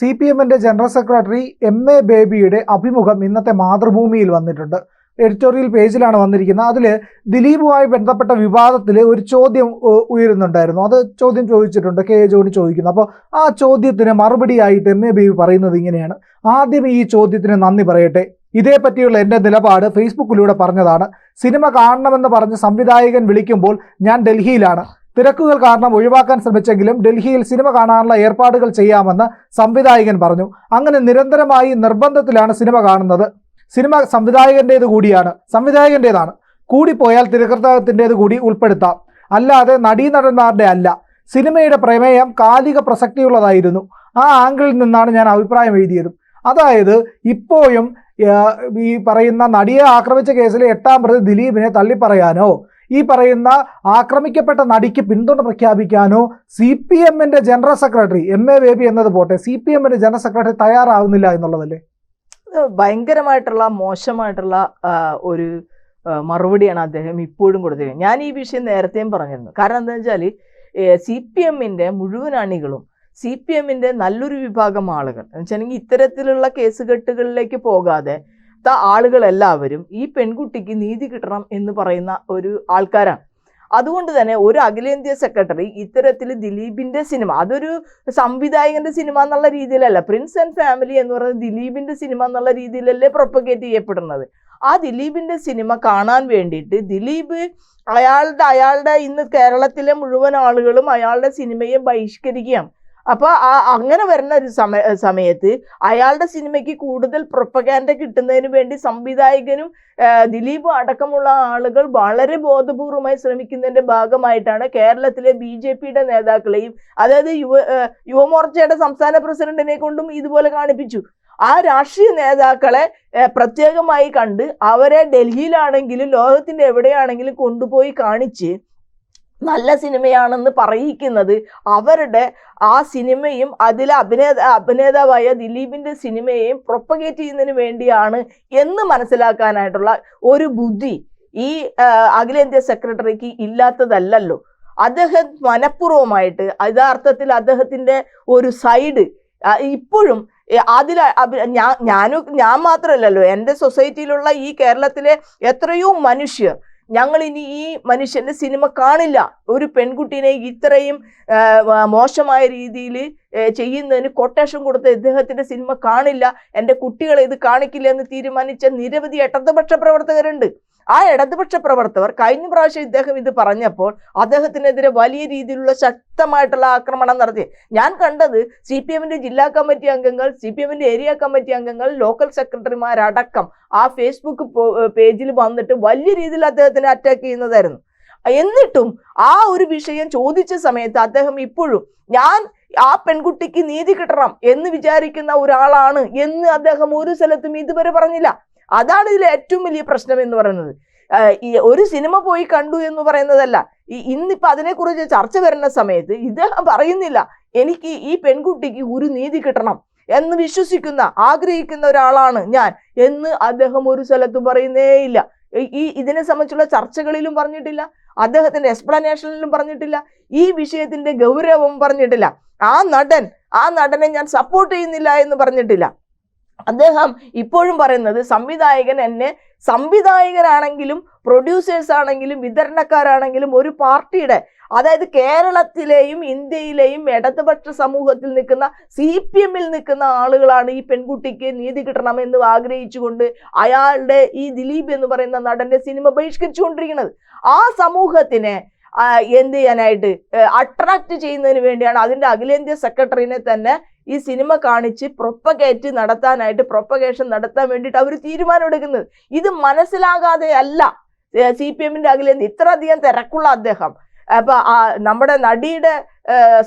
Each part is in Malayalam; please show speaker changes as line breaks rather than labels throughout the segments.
സി പി എമ്മിന്റെ ജനറൽ സെക്രട്ടറി എം എ ബേബിയുടെ അഭിമുഖം ഇന്നത്തെ മാതൃഭൂമിയിൽ വന്നിട്ടുണ്ട്. എഡിറ്റോറിയൽ പേജിലാണ് വന്നിരിക്കുന്നത്. അതിൽ ദിലീപുമായി ബന്ധപ്പെട്ട വിവാദത്തിൽ ഒരു ചോദ്യം ഉയരുന്നുണ്ടായിരുന്നു. അത് ചോദ്യം ചോദിച്ചിട്ടുണ്ട്. കെ ജോണി ചോദിക്കുന്നു. അപ്പോൾ ആ ചോദ്യത്തിന് മറുപടിയായിട്ട് എം എ ബേബി പറയുന്നത് ഇങ്ങനെയാണ്. ആദ്യം ഈ ചോദ്യത്തിന് നന്ദി പറയട്ടെ. ഇതേപ്പറ്റിയുള്ള എന്റെ നിലപാട് ഫേസ്ബുക്കിലൂടെ പറഞ്ഞതാണ്. സിനിമ കാണണമെന്ന് പറഞ്ഞ് സംവിധായകൻ വിളിക്കുമ്പോൾ ഞാൻ ഡൽഹിയിലാണ്. തിരക്കുകൾ കാരണം ഒഴിവാക്കാൻ ശ്രമിച്ചെങ്കിലും ഡൽഹിയിൽ സിനിമ കാണാനുള്ള ഏർപ്പാടുകൾ ചെയ്യാമെന്ന് സംവിധായകൻ പറഞ്ഞു. അങ്ങനെ നിരന്തരമായി നിർബന്ധത്തിലാണ് സിനിമ കാണുന്നത്. സിനിമ സംവിധായകന്റേത് കൂടിയാണ്. സംവിധായകന്റേതാണ് കൂടിപ്പോയാൽ തിരക്കർത്താകത്തിന്റേത് കൂടി ഉൾപ്പെടുത്താം. അല്ലാതെ നടീനടന്മാരുടെ അല്ല. സിനിമയുടെ പ്രമേയം കാലിക പ്രസക്തിയുള്ളതായിരുന്നു. ആ ആംഗിളിൽ നിന്നാണ് ഞാൻ അഭിപ്രായം എഴുതിയതും. അതായത് ഇപ്പോഴും ഈ പറയുന്ന നടിയെ ആക്രമിച്ച കേസിലെ എട്ടാം പ്രതി ദിലീപിനെ തള്ളിപ്പറയാനോ ഈ പറയുന്ന ആക്രമിക്കപ്പെട്ട നടിക്ക് പിന്തുണ പ്രഖ്യാപിക്കാനോ സി പി എമ്മിന്റെ general secretary M A Baby എന്നത് പോട്ടെ സി പി എമ്മിന്റെ ജനറൽ സെക്രട്ടറി തയ്യാറാവുന്നില്ല എന്നുള്ളതല്ലേ?
ഭയങ്കരമായിട്ടുള്ള മോശമായിട്ടുള്ള ഒരു മറുപടിയാണ് അദ്ദേഹം ഇപ്പോഴും കൊടുത്തത് ഞാൻ ഈ വിഷയം നേരത്തെയും പറഞ്ഞിരുന്നു. കാരണം എന്താ വെച്ചാൽ സി പി എമ്മിന്റെ മുഴുവൻ അണികളും സി പി എമ്മിന്റെ നല്ലൊരു വിഭാഗം ആളുകൾ എന്ന് വെച്ചിട്ടുണ്ടെങ്കിൽ ഇത്തരത്തിലുള്ള കേസുകെട്ടുകളിലേക്ക് പോകാതെ ത ആളുകളെല്ലാവരും ഈ പെൺകുട്ടിക്ക് നീതി കിട്ടണം എന്ന് പറയുന്ന ഒരു ആൾക്കാരാണ്. അതുകൊണ്ട് തന്നെ ഒരു അഖിലേന്ത്യാ സെക്രട്ടറി ഇത്തരത്തിൽ ദിലീപിന്റെ സിനിമ അതൊരു സംവിധായകന്റെ സിനിമ എന്നുള്ള രീതിയിലല്ല പ്രിൻസ് ആൻഡ് ഫാമിലി എന്ന് പറയുന്നത് ദിലീപിന്റെ സിനിമ എന്നുള്ള രീതിയിലല്ലേ പ്രൊപ്പഗേറ്റ് ചെയ്യപ്പെടുന്നത്. ആ ദിലീപിന്റെ സിനിമ കാണാൻ വേണ്ടിയിട്ട് ദിലീപ് അയാളുടെ അയാളുടെ ഇന്ന് കേരളത്തിലെ മുഴുവൻ ആളുകളും അയാളുടെ സിനിമയെ ബഹിഷ്കരിക്കുകയാണ്. അപ്പൊ ആ അങ്ങനെ വരുന്ന ഒരു സമയ സമയത്ത് അയാളുടെ സിനിമയ്ക്ക് കൂടുതൽ പ്രൊപ്പഗാൻഡ കിട്ടുന്നതിന് വേണ്ടി സംവിധായകനും ദിലീപും അടക്കമുള്ള ആളുകൾ വളരെ ബോധപൂർവമായി ശ്രമിക്കുന്നതിന്റെ ഭാഗമായിട്ടാണ് കേരളത്തിലെ ബി ജെ പിയുടെ നേതാക്കളെയും അതായത് യുവ യുവമോർച്ചയുടെ സംസ്ഥാന പ്രസിഡന്റിനെ കൊണ്ടും ഇതുപോലെ കാണിപ്പിച്ചു. ആ രാഷ്ട്രീയ നേതാക്കളെ പ്രത്യേകമായി കണ്ട് അവരെ ഡൽഹിയിലാണെങ്കിലും ലോകത്തിന്റെ എവിടെയാണെങ്കിലും കൊണ്ടുപോയി കാണിച്ച് നല്ല സിനിമയാണെന്ന് പറയിക്കുന്നത്. അവരുടെ ആ സിനിമയും അതിലെ അഭിനേത അഭിനേതാവായ ദിലീപിന്റെ സിനിമയെയും പ്രൊപ്പഗേറ്റ് ചെയ്യുന്നതിന് വേണ്ടിയാണ് എന്ന് മനസ്സിലാക്കാനായിട്ടുള്ള ഒരു ബുദ്ധി ഈ അഖിലേന്ത്യാ സെക്രട്ടറിക്ക് ഇല്ലാത്തതല്ലല്ലോ. അദ്ദേഹം മനഃപൂർവമായിട്ട് യഥാർത്ഥത്തിൽ അദ്ദേഹത്തിന്റെ ഒരു സൈഡ് ഇപ്പോഴും അതിൽ ഞാൻ ഞാനും ഞാൻ മാത്രമല്ലല്ലോ എന്റെ സൊസൈറ്റിയിലുള്ള ഈ കേരളത്തിലെ എത്രയോ മനുഷ്യർ ഞങ്ങൾ ഇനി ഈ മനുഷ്യന്റെ സിനിമ കാണില്ല. ഒരു പെൺകുട്ടീനെ ഇത്രയും മോശമായ രീതിയിൽ ചെയ്യുന്നതിന് കൊട്ടേഷൻ കൊടുത്ത ഇദ്ദേഹത്തിന്റെ സിനിമ കാണില്ല. എന്റെ കുട്ടികളെ ഇത് കാണിക്കില്ല എന്ന് തീരുമാനിച്ച നിരവധി ഇടതുപക്ഷ പ്രവർത്തകരുണ്ട്. ആ ഇടതുപക്ഷ പ്രവർത്തകർ കഴിഞ്ഞ പ്രാവശ്യം ഇദ്ദേഹം ഇത് പറഞ്ഞപ്പോൾ അദ്ദേഹത്തിനെതിരെ വലിയ രീതിയിലുള്ള ശക്തമായിട്ടുള്ള ആക്രമണം നടത്തി. ഞാൻ കണ്ടത് സി പി എമ്മിന്റെ ജില്ലാ കമ്മിറ്റി അംഗങ്ങൾ സി പി എമ്മിന്റെ ഏരിയ കമ്മിറ്റി അംഗങ്ങൾ ലോക്കൽ സെക്രട്ടറിമാരടക്കം ആ ഫേസ്ബുക്ക് പേജിൽ വന്നിട്ട് വലിയ രീതിയിൽ അദ്ദേഹത്തിനെ അറ്റാക്ക് ചെയ്യുന്നതായിരുന്നു. എന്നിട്ടും ആ ഒരു വിഷയം ചോദിച്ച സമയത്ത് അദ്ദേഹം ഇപ്പോഴും ഞാൻ ആ പെൺകുട്ടിക്ക് നീതി കിട്ടണം എന്ന് വിചാരിക്കുന്ന ഒരാളാണ് എന്ന് അദ്ദേഹം ഒരു സ്ഥലത്തും ഇതുവരെ പറഞ്ഞില്ല. അതാണ് ഇതിലെ ഏറ്റവും വലിയ പ്രശ്നം എന്ന് പറയുന്നത്. ഈ ഒരു സിനിമ പോയി കണ്ടു എന്ന് പറയുന്നതല്ല. ഈ ഇന്നിപ്പോൾ അതിനെക്കുറിച്ച് ചർച്ച വരുന്ന സമയത്ത് ഇദ്ദേഹം പറയുന്നില്ല എനിക്ക് ഈ പെൺകുട്ടിക്ക് ഒരു നീതി കിട്ടണം എന്ന് വിശ്വസിക്കുന്ന ആഗ്രഹിക്കുന്ന ഒരാളാണ് ഞാൻ എന്ന് അദ്ദേഹം ഒരു സ്ഥലത്തും പറയുന്നേയില്ല. ഈ- ഇതിനെ സംബന്ധിച്ചുള്ള ചർച്ചകളിലും പറഞ്ഞിട്ടില്ല അദ്ദേഹത്തിന്റെ എക്സ്പ്ലനേഷനിലും പറഞ്ഞിട്ടില്ല ഈ വിഷയത്തിന്റെ ഗൗരവം പറഞ്ഞിട്ടില്ല. ആ നടൻ ആ നടനെ ഞാൻ സപ്പോർട്ട് ചെയ്യുന്നില്ല എന്ന് പറഞ്ഞിട്ടില്ല. അദ്ദേഹം ഇപ്പോഴും പറയുന്നത് സംവിധായകൻ എന്നെ സംവിധായകരാണെങ്കിലും പ്രൊഡ്യൂസേഴ്സ് ആണെങ്കിലും വിതരണക്കാരാണെങ്കിലും ഒരു പാർട്ടിയുടെ അതായത് കേരളത്തിലെയും ഇന്ത്യയിലെയും ഇടതുപക്ഷ സമൂഹത്തിൽ നിൽക്കുന്ന സി പി എമ്മിൽ നിൽക്കുന്ന ആളുകളാണ് ഈ പെൺകുട്ടിക്ക് നീതി കിട്ടണമെന്ന് ആഗ്രഹിച്ചുകൊണ്ട് അയാളുടെ ഈ ദിലീപ് എന്ന് പറയുന്ന നടന്റെ സിനിമ ബഹിഷ്കരിച്ചുകൊണ്ടിരിക്കുന്നത്. ആ സമൂഹത്തിനെ എന്ത് ചെയ്യാനായിട്ട് അട്രാക്ട് ചെയ്യുന്നതിന് വേണ്ടിയാണ് അതിന്റെ അഖിലേന്ത്യാ സെക്രട്ടറിനെ തന്നെ ഈ സിനിമ കാണിച്ച് പ്രൊപ്പഗേറ്റ് നടത്താനായിട്ട് പ്രൊപ്പഗേഷൻ നടത്താൻ വേണ്ടിയിട്ട് അവർ തീരുമാനം എടുക്കുന്നത്. ഇത് മനസ്സിലാകാതെ അല്ല. സി പി എമ്മിന്റെ അകലെന്ന് ഇത്രയധികം തിരക്കുള്ള അദ്ദേഹം. അപ്പൊ നമ്മുടെ നടിയുടെ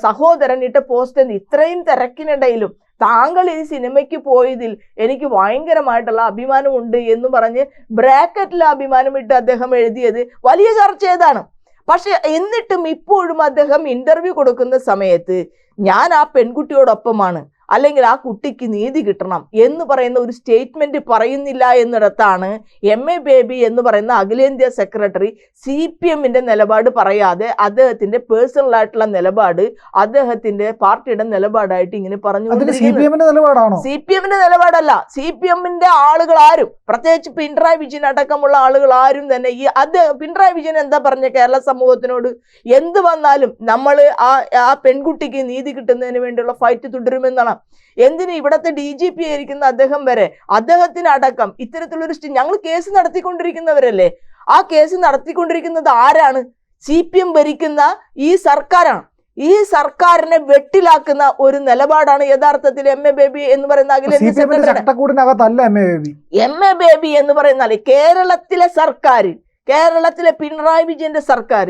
സഹോദരൻ ഇട്ട പോസ്റ്റ് ഇത്രയും തിരക്കിനിടയിലും താങ്കൾ ഈ സിനിമയ്ക്ക് പോയതിൽ എനിക്ക് ഭയങ്കരമായിട്ടുള്ള അഭിമാനമുണ്ട് എന്ന് പറഞ്ഞ് ബ്രാക്കറ്റിലെ അഭിമാനം ഇട്ട് അദ്ദേഹം എഴുതിയത് വലിയ ചർച്ച ഏതാണ്. പക്ഷെ എന്നിട്ടും ഇപ്പോഴും അദ്ദേഹം ഇന്റർവ്യൂ കൊടുക്കുന്ന സമയത്ത് ഞാൻ ആ പെൺകുട്ടിയോടൊപ്പമാണ്. അല്ലെങ്കിൽ ആ കുട്ടിക്ക് നീതി കിട്ടണം എന്ന് പറയുന്ന ഒരു സ്റ്റേറ്റ്മെന്റ് പറയുന്നില്ല എന്നിടത്താണ് എം എ ബേബി എന്ന് പറയുന്ന അഖിലേന്ത്യാ സെക്രട്ടറി സി പി എമ്മിന്റെ നിലപാട് പറയാതെ അദ്ദേഹത്തിന്റെ പേഴ്സണൽ ആയിട്ടുള്ള നിലപാട് അദ്ദേഹത്തിന്റെ പാർട്ടിയുടെ നിലപാടായിട്ട് ഇങ്ങനെ പറഞ്ഞു
സി പി
സി നിലപാടല്ല. സി പി എമ്മിന്റെ ആളുകൾ ആരും പ്രത്യേകിച്ച് പിണറായി വിജയൻ അടക്കമുള്ള ആളുകൾ ആരും തന്നെ ഈ അദ്ദേഹം പിണറായി വിജയൻ എന്താ പറഞ്ഞ കേരള സമൂഹത്തിനോട്? എന്ത് വന്നാലും നമ്മൾ ആ ആ പെൺകുട്ടിക്ക് നീതി കിട്ടുന്നതിന് വേണ്ടിയുള്ള ഫൈറ്റ് തുടരുമെന്നാണ്. എന്തിന് ഇവിടത്തെ ഡി ജി പി ആയിരിക്കുന്ന അദ്ദേഹം വരെ? അദ്ദേഹത്തിന് അടക്കം ഇത്തരത്തിലൊരു സ്റ്റ് ഞങ്ങൾ കേസ് നടത്തിക്കൊണ്ടിരിക്കുന്നവരല്ലേ? ആ കേസ് നടത്തിക്കൊണ്ടിരിക്കുന്നത് ആരാണ്? സി പി എം ഭരിക്കുന്ന ഈ സർക്കാരാണ്. ഈ സർക്കാരിനെ വെട്ടിലാക്കുന്ന ഒരു നിലപാടാണ് യഥാർത്ഥത്തിൽ എം എ ബേബി എന്ന് പറയുന്ന അഖിലേന്ത്യ
M A Baby
M Baby എന്ന് പറയുന്ന കേരളത്തിലെ സർക്കാർ കേരളത്തിലെ പിണറായി വിജയന്റെ സർക്കാർ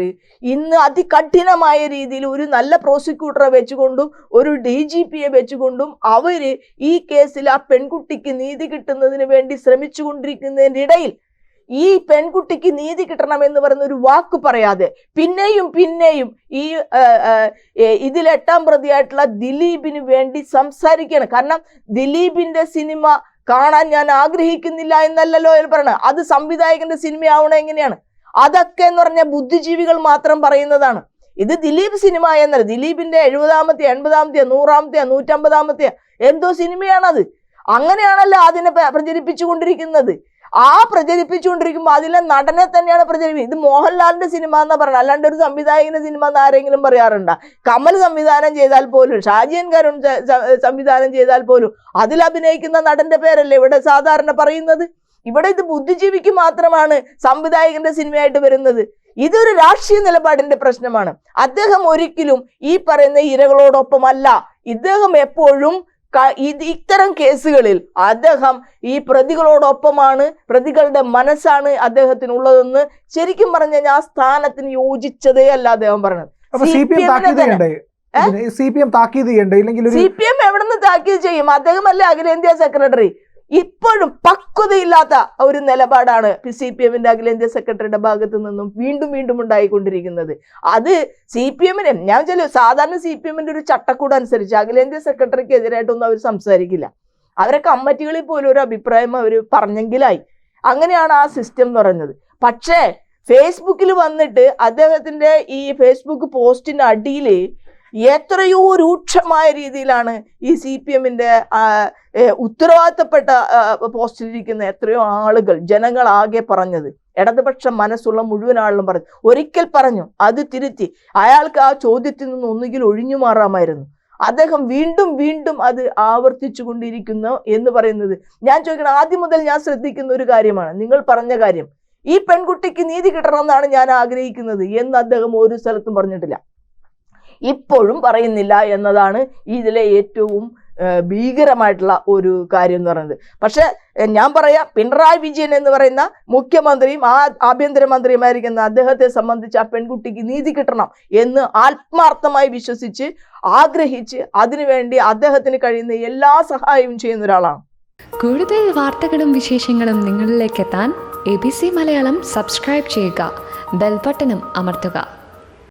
ഇന്ന് അതികഠിനമായ രീതിയിൽ ഒരു നല്ല പ്രോസിക്യൂട്ടറെ വെച്ചുകൊണ്ടും ഒരു ഡി ജി പിയെ വെച്ചുകൊണ്ടും അവർ ഈ കേസിൽ ആ പെൺകുട്ടിക്ക് നീതി കിട്ടുന്നതിന് വേണ്ടി ശ്രമിച്ചുകൊണ്ടിരിക്കുന്നതിന്റെ ഇടയിൽ ഈ പെൺകുട്ടിക്ക് നീതി കിട്ടണം എന്ന് പറയുന്ന ഒരു വാക്ക് പറയാതെ പിന്നെയും പിന്നെയും ഈ ഇതിൽ എട്ടാം പ്രതിയായിട്ടുള്ള ദിലീപിന് വേണ്ടി സംസാരിക്കുകയാണ്. കാരണം ദിലീപിന്റെ സിനിമ കാണാൻ ഞാൻ ആഗ്രഹിക്കുന്നില്ല എന്നല്ലല്ലോ എന്ന് പറയണത്. അത് സംവിധായകന്റെ സിനിമയാവണം എങ്ങനെയാണ്? അതൊക്കെ എന്ന് പറഞ്ഞ ബുദ്ധിജീവികൾ മാത്രം പറയുന്നതാണ്. ഇത് ദിലീപ് സിനിമ എന്നല്ല. ദിലീപിന്റെ എഴുപതാമത്തെ എൺപതാമത്തെ നൂറാമത്തെ നൂറ്റമ്പതാമത്തെ എന്തോ സിനിമയാണത്. അങ്ങനെയാണല്ലോ അതിനെ പ്രചരിപ്പിച്ചു പ്രചരിപ്പിച്ചുകൊണ്ടിരിക്കുന്നത്. ആ പ്രചരിപ്പിച്ചുകൊണ്ടിരിക്കുമ്പോൾ അതിലെ നടനെ തന്നെയാണ് പ്രചരിപ്പിക്കുന്നത്. ഇത് മോഹൻലാലിന്റെ സിനിമ എന്ന് പറയുന്നത്. അല്ലാണ്ട് ഒരു സംവിധായകന്റെ സിനിമ എന്ന് ആരെങ്കിലും പറയാറുണ്ടോ? കമൽ സംവിധാനം ചെയ്താൽ പോലും ഷാജിയൻ കരുൺ സംവിധാനം ചെയ്താൽ പോലും അതിൽ അഭിനയിക്കുന്ന നടന്റെ പേരല്ലേ ഇവിടെ സാധാരണ പറയുന്നത്? ഇവിടെ ഇത് ബുദ്ധിജീവിക്ക് മാത്രമാണ് സംവിധായകന്റെ സിനിമയായിട്ട് വരുന്നത്. ഇതൊരു രാഷ്ട്രീയ നിലപാടിന്റെ പ്രശ്നമാണ്. അദ്ദേഹം ഒരിക്കലും ഈ പറയുന്ന ഇരകളോടൊപ്പമല്ല. ഇദ്ദേഹം എപ്പോഴും ഇത്തരം കേസുകളിൽ അദ്ദേഹം ഈ പ്രതികളോടൊപ്പമാണ് പ്രതികളുടെ മനസ്സാണ് അദ്ദേഹത്തിനുള്ളതെന്ന് ശരിക്കും പറഞ്ഞ ഞാൻ സ്ഥാനത്തിന് യോജിച്ചതേ അല്ല അദ്ദേഹം പറഞ്ഞത്.
സി പി എം താക്കീത് ചെയ്യണ്ടേ? സി പി എം താക്കീത് ചെയ്യണ്ടേ? ഇല്ലെങ്കിൽ ഒരു
സി പി എം എവിടെ നിന്ന് താക്കീത് ചെയ്യും? അദ്ദേഹമല്ലേ അഖിലേന്ത്യാ സെക്രട്ടറി? ഇപ്പോഴും പക്വതയില്ലാത്ത ഒരു നിലപാടാണ് സി പി എമ്മിന്റെ അഖിലേന്ത്യാ സെക്രട്ടറിയുടെ ഭാഗത്തു നിന്നും വീണ്ടും വീണ്ടും ഉണ്ടായിക്കൊണ്ടിരിക്കുന്നത്. അത് സി പി എമ്മിന് ഞാൻ ചില സാധാരണ സി പി എമ്മിന്റെ ഒരു ചട്ടക്കൂട് അനുസരിച്ച് അഖിലേന്ത്യാ സെക്രട്ടറിക്ക് എതിരായിട്ടൊന്നും അവർ സംസാരിക്കില്ല. അവരെ കമ്മിറ്റികളിൽ പോലും ഒരു അഭിപ്രായം അവർ പറഞ്ഞെങ്കിലായി. അങ്ങനെയാണ് ആ സിസ്റ്റം എന്ന് പറയുന്നത്. പക്ഷേ ഫേസ്ബുക്കിൽ വന്നിട്ട് അദ്ദേഹത്തിന്റെ ഈ ഫേസ്ബുക്ക് പോസ്റ്റിന്റെ അടിയിൽ എത്രയോ രൂക്ഷമായ രീതിയിലാണ് ഈ സി പി എമ്മിന്റെ ഉത്തരവാദിത്തപ്പെട്ട പോസ്റ്റിലിരിക്കുന്ന എത്രയോ ആളുകൾ ജനങ്ങളാകെ പറഞ്ഞത്. ഇടതുപക്ഷ മനസ്സുള്ള മുഴുവൻ ആളുകളും പറഞ്ഞു. ഒരിക്കൽ പറഞ്ഞു അത് തിരുത്തി. അയാൾക്ക് ആ ചോദ്യത്തിൽ നിന്ന് ഒന്നുകിൽ ഒഴിഞ്ഞു മാറാമായിരുന്നു. അദ്ദേഹം വീണ്ടും വീണ്ടും അത് ആവർത്തിച്ചു കൊണ്ടിരിക്കുന്നു എന്ന് പറയുന്നത്. ഞാൻ ചോദിക്കണം ആദ്യം മുതൽ ഞാൻ ശ്രദ്ധിക്കുന്ന ഒരു കാര്യമാണ് നിങ്ങൾ പറഞ്ഞ കാര്യം. ഈ പെൺകുട്ടിക്ക് നീതി കിട്ടണമെന്നാണ് ഞാൻ ആഗ്രഹിക്കുന്നത് എന്ന് അദ്ദേഹം ഒരു സ്ഥലത്തും പറഞ്ഞിട്ടില്ല. ഇപ്പോഴും പറയുന്നില്ല എന്നതാണ് ഇതിലെ ഏറ്റവും ഭീകരമായിട്ടുള്ള ഒരു കാര്യം എന്ന് പറയുന്നത്. പക്ഷേ ഞാൻ പറയാം പിണറായി വിജയൻ എന്ന് പറയുന്ന മുഖ്യമന്ത്രിയും ആ ആഭ്യന്തരമന്ത്രിയുമായിരിക്കുന്ന അദ്ദേഹത്തെ സംബന്ധിച്ച് ആ പെൺകുട്ടിക്ക് നീതി കിട്ടണം എന്ന് ആത്മാർത്ഥമായി വിശ്വസിച്ച് ആഗ്രഹിച്ച് അതിനുവേണ്ടി അദ്ദേഹത്തിന് കഴിയുന്ന എല്ലാ സഹായവും ചെയ്യുന്ന ഒരാളാണ്.
കൂടുതൽ വാർത്തകളും വിശേഷങ്ങളും നിങ്ങളിലേക്ക് എത്താൻ A B C Malayalam subscribe ചെയ്യുക ബെൽബട്ടനും അമർത്തുക.